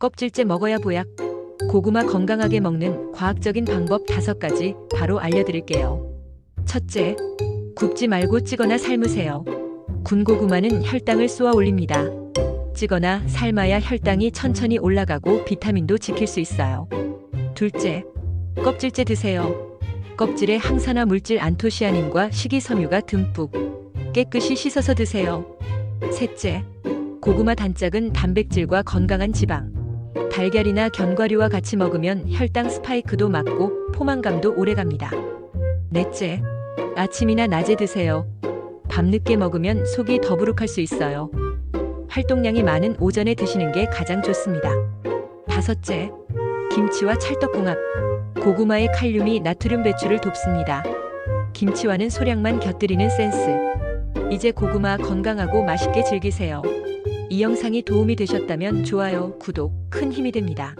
껍질째 먹어야 보약. 고구마 건강하게 먹는 과학적인 방법 다섯 가지 바로 알려드릴게요. 첫째, 굽지 말고 찌거나 삶으세요. 군고구마는 혈당을 쏘아 올립니다. 찌거나 삶아야 혈당이 천천히 올라가고 비타민도 지킬 수 있어요. 둘째, 껍질째 드세요. 껍질에 항산화 물질 안토시아닌과 식이섬유가 듬뿍 깨끗이 씻어서 드세요. 셋째, 고구마 단짝은 단백질과 건강한 지방. 달걀이나 견과류와 같이 먹으면 혈당 스파이크도 막고 포만감도 오래갑니다. 넷째, 아침이나 낮에 드세요. 밤늦게 먹으면 속이 더부룩할 수 있어요. 활동량이 많은 오전에 드시는 게 가장 좋습니다. 다섯째, 김치와 찰떡궁합. 고구마의 칼륨이 나트륨 배출을 돕습니다. 김치와는 소량만 곁들이는 센스. 이제 고구마 건강하고 맛있게 즐기세요. 이 영상이 도움이 되셨다면 좋아요, 구독 큰 힘이 됩니다.